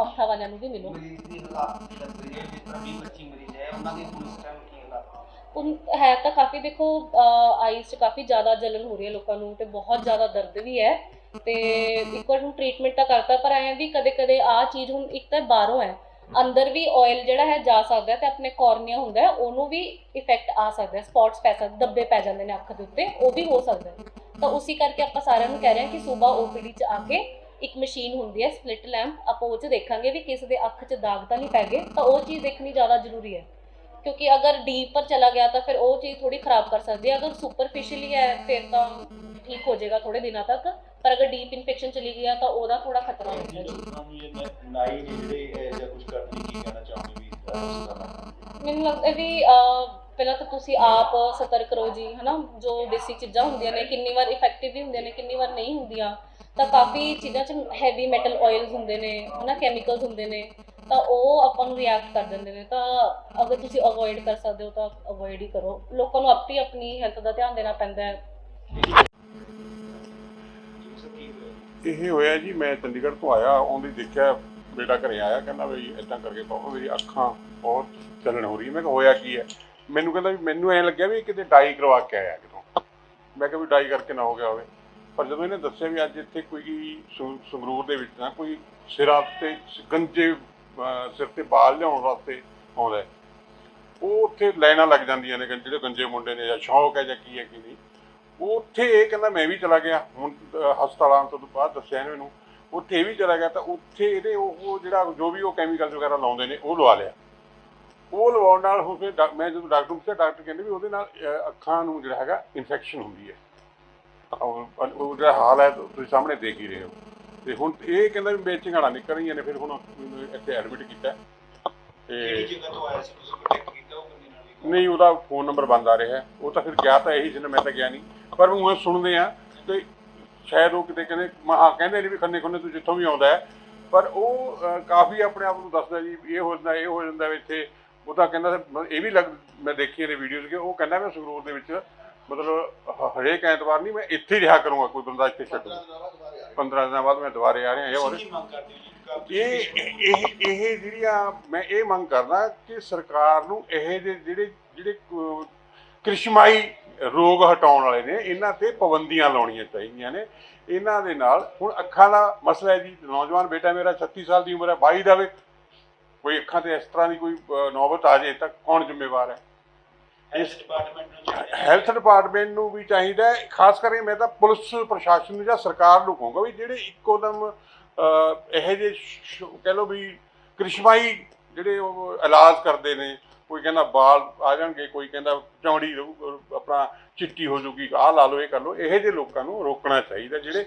ਅੱਖਾਂ ਵਾਲਿਆਂ ਨੂੰ ਵੀ ਮਿਲੋ ਮਰੀਜ਼ ਦੀ ਹਾਲਾਤ ਦੱਸ ਰਹੀ ਹੈ ਜਿਸ ਤਰ੍ਹਾਂ 20 25 ਮਰੀਜ਼ ਹੈ ਉਹਨਾਂ ਦੀ ਹੁਣ ਇਸ ਟਾਈਮ ਕੀ ਹਾਲਾਤ ਹੈ? ਉਨ ਹੈ ਤਾਂ ਕਾਫੀ ਦੇਖੋ ਆਈਸ 'ਚ ਕਾਫੀ ਜ਼ਿਆਦਾ ਜਲਨ ਹੋ ਰਹੀ ਹੈ ਲੋਕਾਂ ਨੂੰ ਤੇ ਬਹੁਤ ਜ਼ਿਆਦਾ ਦਰਦ ਵੀ ਹੈ। ਤੇ ਇੱਕ ਵਾਰ ਨੂੰ ਟ੍ਰੀਟਮੈਂਟ ਤਾਂ ਕਰਤਾ ਪਰ ਐਂ ਵੀ ਕਦੇ ਕਦੇ ਆ ਚੀਜ਼ ਹੁਣ ਇੱਕ ਤਾਂ ਬਾਹਰੋਂ ਹੈ। ਅੰਦਰ ਵੀ ਆਇਲ ਜਿਹੜਾ ਹੈ ਜਾ ਸਕਦਾ ਹੈ ਤੇ ਆਪਣੇ ਕੋਰਨੀਆ ਹੁੰਦਾ ਹੈ ਉਹਨੂੰ ਵੀ ਇਫੈਕਟ ਆ ਸਕਦਾ ਹੈ। ਸਪੌਟਸ ਪੈ ਸਕਦੇ ਦੱਬੇ ਪੈ ਜਾਂਦੇ ਨੇ ਅੱਖ ਦੇ ਉੱਤੇ ਉਹ ਵੀ ਹੋ ਸਕਦਾ ਹੈ। ਤਾਂ ਉਸੇ ਕਰਕੇ ਆਪਾਂ ਸਾਰਿਆਂ ਨੂੰ ਕਹਿ ਰਹੇ ਹਾਂ ਕਿ ਸਵੇਰ ਓਪੀਡੀ 'ਚ ਆ ਕੇ ਇੱਕ ਮਸ਼ੀਨ ਹੁੰਦੀ ਹੈ ਸਪਲਿਟ ਲੈਂਪ ਆਪਾਂ ਉਹ 'ਚ ਦੇਖਾਂਗੇ ਵੀ ਕਿਸੇ ਦੇ ਅੱਖ 'ਚ ਦਾਗ ਤਾਂ ਨਹੀਂ ਪੈ ਗਏ ਤਾਂ ਉਹ ਚੀਜ਼ ਦੇਖਣੀ ਜ਼ਿਆਦਾ ਜ਼ਰੂਰੀ ਹੈ। ਕਿਉਂਕਿ ਅਗਰ ਡੀਪ ਪਰ ਚਲਾ ਗਿਆ ਤਾਂ ਫਿਰ ਉਹ ਚੀਜ਼ ਥੋੜੀ ਖਰਾਬ ਕਰ ਸਕਦੀ ਹੈ। ਅਗਰ ਸੁਪਰਫਿਸ਼ੀਅਲੀ ਹੈ ਫਿਰ ਤਾਂ ਠੀਕ ਹੋ ਜਾਏਗਾ ਥੋੜੇ ਦਿਨਾਂ ਤੱਕ। ਪਰ ਅਗਰ ਡੀਪ ਇਨਫੈਕਸ਼ਨ ਚਲੀ ਗਿਆ ਤਾਂ ਉਹਦਾ ਥੋੜਾ ਖਤਰਾ ਹੁੰਦਾ ਹੈ ਜੀ ਲੋਕਾਂ ਨੂੰ ਇਹ ਨਾਈ ਨੇ ਜਿਹੜੇ ਇਹ ਜਾਂ ਕੁਝ ਕਰਨ ਲਈ ਕੀ ਕਹਿਣਾ ਚਾਹੁੰਦੇ ਵੀ ਇਸ ਤਰ੍ਹਾਂ ਮੈਨੂੰ ਲੱਗਦਾ ਵੀ ਪਹਿਲਾਂ ਤਾਂ ਤੁਸੀਂ ਆਪ ਸਤਰਕ ਰਹੋ ਜੀ ਹਨਾ? ਜੋ ਦੇਸੀ ਚੀਜ਼ਾਂ ਹੁੰਦੀਆਂ ਨੇ ਕਿੰਨੀ ਵਾਰ ਇਫੈਕਟਿਵ ਵੀ ਹੁੰਦੀਆਂ ਨੇ ਕਿੰਨੀ ਵਾਰ ਨਹੀਂ ਹੁੰਦੀਆਂ। ਤਾਂ ਕਾਫੀ ਚੀਜ਼ਾਂ 'ਚ ਹੈਵੀ ਮੈਟਲ ਆਇਲਸ ਹੁੰਦੇ ਨੇ, ਹਨਾ ਕੈਮੀਕਲਸ ਹੁੰਦੇ ਨੇ, ਤਾਂ ਉਹ ਆਪਾਂ ਨੂੰ ਰਿਐਕਟ ਕਰ ਦਿੰਦੇ ਨੇ। ਤਾਂ ਅਗਰ ਤੁਸੀਂ ਅਵੋਇਡ ਕਰ ਸਕਦੇ ਹੋ ਤਾਂ ਅਵੋਇਡ ਹੀ ਕਰੋ। ਲੋਕਾਂ ਨੂੰ ਆਪਣੀ ਆਪਣੀ ਹੈਲਥ ਦਾ ਧਿਆਨ ਦੇਣਾ ਪੈਂਦਾ ਹੈ। ਇਹ ਹੋਇਆ ਜੀ, ਮੈਂ ਚੰਡੀਗੜ੍ਹ ਤੋਂ ਆਇਆ ਆਉਂਦੀ ਦੇਖਿਆ ਬੇਟਾ ਘਰੇ ਆਇਆ, ਕਹਿੰਦਾ ਵੀ ਇਦਾਂ ਕਰਕੇ ਪਾਪਾ ਮੇਰੀ ਅੱਖਾਂ ਬਹੁਤ ਚੱਲਣ ਹੋ ਰਹੀ ਮੈਂ ਕਿਹਾ, ਹੋਇਆ ਕੀ ਹੈ? ਮੈਨੂੰ ਕਹਿੰਦਾ ਵੀ ਮੈਨੂੰ ਐਂ ਲੱਗਿਆ ਵੀ ਕਿਤੇ ਡਾਈ ਕਰਵਾ ਕੇ ਆਇਆ ਕਿਤੋਂ। ਮੈਂ ਕਿਹਾ ਵੀ ਡਾਈ ਕਰਕੇ ਨਾ ਹੋ ਗਿਆ ਹੋਵੇ। ਪਰ ਜਦੋਂ ਇਹਨੇ ਦੱਸਿਆ ਵੀ ਅੱਜ ਇੱਥੇ ਕੋਈ ਸੰਗਰੂਰ ਦੇ ਵਿੱਚ ਨਾ ਕੋਈ ਸਿਰਾਂ ਤੇ ਗੰਜੇ ਸਿਰ ਤੇ ਬਾਲ ਲਿਆਉਣ ਵਾਸਤੇ ਆਉਂਦਾ ਉਹ ਉੱਥੇ ਲਾਈਨਾਂ ਲੱਗ ਜਾਂਦੀਆਂ ਨੇ ਜਿਹੜੇ ਗੰਜੇ ਮੁੰਡੇ ਨੇ ਜਾਂ ਸ਼ੌਕ ਹੈ ਜਾਂ ਕੀ ਹੈ ਕੀ ਨਹੀਂ, ਉਹ ਉੱਥੇ ਇਹ ਕਹਿੰਦਾ ਮੈਂ ਵੀ ਚਲਾ ਗਿਆ, ਹੁਣ ਹਸਪਤਾਲਾਂ ਤੋਂ ਬਾਅਦ ਦੱਸਿਆ ਇਹਨੇ ਮੈਨੂੰ, ਉੱਥੇ ਇਹ ਵੀ ਚਲਾ ਗਿਆ ਤਾਂ ਉੱਥੇ ਇਹਦੇ ਉਹ ਜਿਹੜਾ ਜੋ ਵੀ ਉਹ ਕੈਮੀਕਲ ਵਗੈਰਾ ਲਾਉਂਦੇ ਨੇ, ਉਹ ਲਵਾ ਲਿਆ। ਉਹ ਲਵਾਉਣ ਨਾਲ ਹੁਣ ਫਿਰ ਡਾ- ਮੈਂ ਜਦੋਂ ਡਾਕਟਰ ਨੂੰ ਪੁੱਛਿਆ, ਡਾਕਟਰ ਕਹਿੰਦੇ ਵੀ ਉਹਦੇ ਨਾਲ ਅੱਖਾਂ ਨੂੰ ਜਿਹੜਾ ਹੈਗਾ ਇਨਫੈਕਸ਼ਨ ਹੁੰਦੀ ਹੈ। ਉਹ ਜਿਹੜਾ ਹਾਲ ਹੈ ਤੁਸੀਂ ਸਾਹਮਣੇ ਦੇਖ ਹੀ ਰਹੇ ਹੋ। ਤੇ ਹੁਣ ਇਹ ਕਹਿੰਦਾ ਵੀ ਮੇਰੇ ਝੰਗਾੜਾ ਨਿਕਲ ਰਹੀਆਂ ਨੇ ਫਿਰ ਹੁਣ ਮੈਨੂੰ ਇੱਥੇ ਐਡਮਿਟ ਕੀਤਾ। ਤੇ ਨਹੀਂ ਉਹਦਾ ਫੋਨ ਨੰਬਰ ਬੰਦ ਆ ਰਿਹਾ। ਉਹ ਤਾਂ ਫਿਰ ਗਿਆ ਤਾਂ ਇਹੀ ਸੀ ਨਾ ਮੈਂ ਤਾਂ ਗਿਆ ਨਹੀਂ। ਪਰ ਉਹ ਸੁਣਦੇ ਆ ਤੇ ਸ਼ਾਇਦ ਉਹ ਕਿਤੇ ਕਹਿੰਦੇ ਮਹਾ ਕਹਿੰਦੇ ਨੇ ਵੀ ਖੰਨੇ ਖੰਨੇ ਤੋਂ ਜਿੱਥੋਂ ਵੀ ਆਉਂਦਾ ਪਰ ਉਹ ਕਾਫੀ ਆਪਣੇ ਆਪ ਨੂੰ ਦੱਸਦਾ ਜੀ ਇਹ ਹੋ ਜਾਂਦਾ ਇਹ ਹੋ ਜਾਂਦਾ ਇੱਥੇ। ਉਹ ਤਾਂ ਕਹਿੰਦਾ ਇਹ ਵੀ ਲੱਗ ਮੈਂ ਦੇਖੀ ਨੇ ਵੀਡੀਓਜ਼ ਕਿ ਉਹ ਕਹਿੰਦਾ ਮੈਂ ਸੰਗਰੂਰ ਦੇ ਵਿੱਚ ਮਤਲਬ ਹ- ਹਰੇਕ ਐਤਵਾਰ ਨਹੀਂ ਮੈਂ ਇੱਥੇ ਹੀ ਰਿਹਾ ਕਰੂੰਗਾ ਕੋਈ ਬੰਦਾ ਇੱਥੇ ਛੱਡੂ 15 ਦਿਨਾਂ ਬਾਅਦ ਮੈਂ ਦੁਬਾਰੇ ਆ ਰਿਹਾ ਇਹ ਔਰ ਤੁਸੀਂ ਕੀ ਮੰਗ ਕਰਦੇ ਹੋ ਜੀ? ਕਾਫੀ ਇਹ ਇਹ ਇਹ ਜਿਹੜੀਆਂ ਮੈਂ ਇਹ ਮੰਗ ਕਰਦਾ ਕਿ ਸਰਕਾਰ ਨੂੰ ਇਹ ਜਿਹੇ ਜਿਹੜੇ ਜਿਹੜੇ ਕ੍ਰਿਸ਼ਮਾਈ ਰੋਗ ਹਟਾਉਣ ਵਾਲੇ ਨੇ ਇਹਨਾਂ ਤੇ ਪਾਬੰਦੀਆਂ ਲਾਉਣੀਆਂ ਚਾਹੀਦੀਆਂ ਨੇ। ਇਹਨਾਂ ਦੇ ਨਾਲ ਹੁਣ ਅੱਖਾਂ ਦਾ ਮਸਲਾ ਹੈ ਜੀ ਨੌਜਵਾਨ ਬੇਟਾ ਮੇਰਾ 36 ਸਾਲ ਦੀ ਉਮਰ ਹੈ 22 ਦਾ ਵੇ ਕੋਈ ਅੱਖਾਂ ਤੇ ਇਸ ਤਰ੍ਹਾਂ ਦੀ ਕੋਈ ਨੌਬਤ ਆ ਜਾਏ ਤਾਂ ਕੌਣ ਜ਼ਿੰਮੇਵਾਰ ਹੈ? ਹੈਲਥ ਡਿਪਾਰਟਮੈਂਟ ਨੂੰ ਚਾਹੀਦਾ ਹੈ। ਹੈਲਥ ਡਿਪਾਰਟਮੈਂਟ ਨੂੰ ਵੀ ਚਾਹੀਦਾ ਹੈ। ਖਾਸ ਕਰਕੇ ਮੈਂ ਤਾਂ ਪੁਲਿਸ ਪ੍ਰਸ਼ਾਸਨ ਨੂੰ ਜਾਂ ਸਰਕਾਰ ਨੂੰ ਕਹੂੰਗਾ ਵੀ ਜਿਹੜੇ ਇੱਕੋ ਦਮ ਇਹੋ ਜਿਹੇ ਸ਼- ਕਹਿ ਲਓ ਵੀ ਕ੍ਰਿਸ਼ਮਾਈ ਜਿਹੜੇ ਉਹ ਇਲਾਜ ਕਰਦੇ ਨੇ ਕੋਈ ਕਹਿੰਦਾ ਬਾਲ ਆ ਜਾਣਗੇ ਕੋਈ ਕਹਿੰਦਾ ਰਹੂ- ਆਪਣਾ ਚਿੱਟੀ ਹੋ ਜੂਗੀ ਆਹ ਲਾ ਲਓ ਇਹ ਕਰ ਲਓ ਇਹੋ ਜਿਹੇ ਲੋਕਾਂ ਨੂੰ ਰੋਕਣਾ ਚਾਹੀਦਾ ਜਿਹੜੇ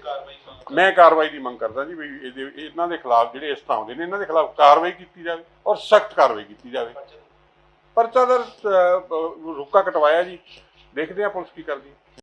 ਮੈਂ ਕਾਰਵਾਈ ਦੀ ਮੰਗ ਕਰਦਾ ਜੀ ਵੀ ਇਹਦੇ ਇਹਨਾਂ ਦੇ ਖਿਲਾਫ ਜਿਹੜੇ ਇਸ ਤਰ੍ਹਾਂ ਹੁੰਦੇ ਨੇ ਇਹਨਾਂ ਦੇ ਖਿਲਾਫ ਕਾਰਵਾਈ ਕੀਤੀ ਜਾਵੇ ਔਰ ਸਖਤ ਕਾਰਵਾਈ ਕੀਤੀ ਜਾਵੇ। ਪਰਚਾ ਦਰ ਰੁੱਕਾ ਕਟਵਾਇਆ ਜੀ। ਦੇਖਦੇ ਆ ਪੁਲਿਸ ਕੀ ਕਰਦੀ ਹੈ।